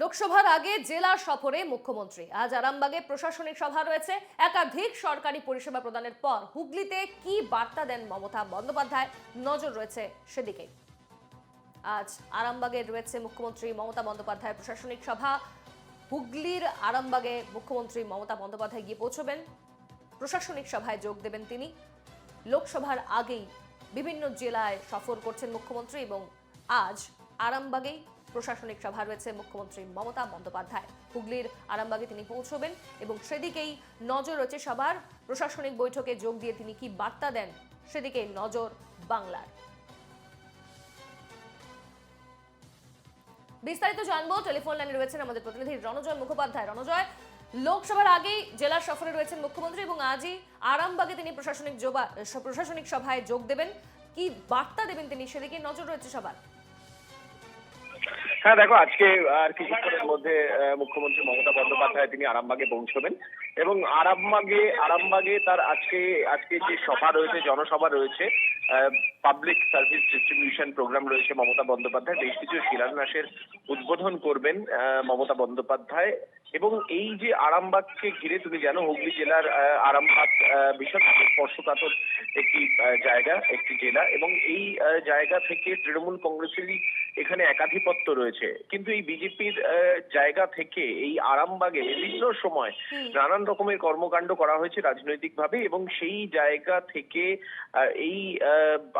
লোকসভার আগে জেলা সফরে মুখ্যমন্ত্রী। আজ আরামবাগে প্রশাসনিক সভা রয়েছে। একাধিক সরকারি পরিষেবা প্রদানের পর হুগলিতে কি বার্তা দেন মমতা বন্দ্যোপাধ্যায়? নজর রয়েছে সেদিকে। আজ আরামবাগে রয়েছে মুখ্যমন্ত্রী মমতা বন্দ্যোপাধ্যায়ের প্রশাসনিক সভা। হুগলির আরামবাগে মুখ্যমন্ত্রী মমতা বন্দ্যোপাধ্যায় গিয়ে পৌঁছবেন। প্রশাসনিক সভায় যোগ দেবেন তিনি। লোকসভার আগেই বিভিন্ন জেলায় সফর করছেন মুখ্যমন্ত্রী এবং আজ আরামবাগেই প্রশাসনিক সভা রয়েছে মুখ্যমন্ত্রী মমতা বন্দ্যোপাধ্যায় হুগলির আরামবাগে তিনি পৌঁছবেন এবং সেদিকেই নজর রয়েছে সবার প্রশাসনিক বৈঠকে যোগ দিয়ে তিনি কি বার্তা দেন? সেদিকেই নজর বাংলার। বিস্তারিত জানব, টেলিফোন লাইনে রয়েছেন আমাদের প্রতিনিধি রণজয় মুখোপাধ্যায়। রণজয়, লোকসভার আগেই জেলার সফরে রয়েছেন মুখ্যমন্ত্রী এবং আজই আরামবাগে তিনি প্রশাসনিক প্রশাসনিক সভায় যোগ দেবেন। কি বার্তা দেবেন তিনি? সেদিকে নজর রয়েছে সবার। হ্যাঁ দেখো, আজকে আর কিছুক্ষণের মধ্যে মুখ্যমন্ত্রী মমতা বন্দ্যোপাধ্যায় তিনি আরামবাগে পৌঁছবেন এবং আরামবাগে আরামবাগে তার আজকে আজকে যে সভা রয়েছে, জনসভা রয়েছে পাবলিক সার্ভিস ডিস্ট্রিবিউশন প্রোগ্রাম রয়েছে মমতা বন্দ্যোপাধ্যায়, বেশ কিছু শিলান্যাসের উদ্বোধন করবেন মমতা বন্দ্যোপাধ্যায়। এবং এই যে আরামবাগকে ঘিরে তুমি জানো, হুগলি জেলার আরামবাগ ভীষণ স্পর্শকাতর একটি জায়গা একটি জেলা এবং এই জায়গা থেকে তৃণমূল কংগ্রেসেরই এখানে একাধিপত্য রয়েছে। কিন্তু এই বিজেপির জায়গা থেকে এই আরামবাগে বিভিন্ন সময় নানান রকমের কর্মকাণ্ড করা হয়েছে রাজনৈতিকভাবে এবং সেই জায়গা থেকে এই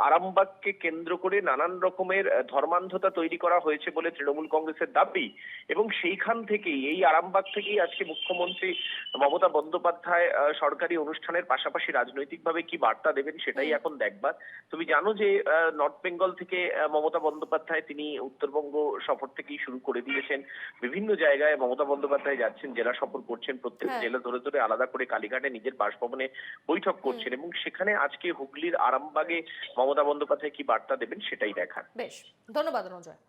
আরামবাগকে কেন্দ্র করে নানান রকমের ধর্মান্ধতা তৈরি করা হয়েছে বলে তৃণমূল কংগ্রেসের দাবি এবং সেইখান থেকেই এই আরামবাগ থেকেই আজকে মুখ্যমন্ত্রী মমতা বন্দ্যোপাধ্যায় সরকারি অনুষ্ঠানের পাশাপাশি রাজনৈতিকভাবে কি বার্তা দেবেন সেটাই এখন দেখবার। তুমি জানো যে নর্থ বেঙ্গল থেকে মমতা বন্দ্যোপাধ্যায় তিনি উত্তরবঙ্গ সফর থেকেই শুরু করে দিয়েছেন। বিভিন্ন জায়গায় মমতা বন্দ্যোপাধ্যায় যাচ্ছেন জেলা সফর করছেন প্রত্যেক হ্যাঁ। জেলা ধরে ধরে আলাদা করে কালীঘাটে নিজের বাসভবনে বৈঠক করছেন এবং সেখানে আজকে হুগলির আরামবাগে মমতা বন্দ্যোপাধ্যায় কি বার্তা দেবেন সেটাই দেখার। বেশ ধন্যবাদ রণজয়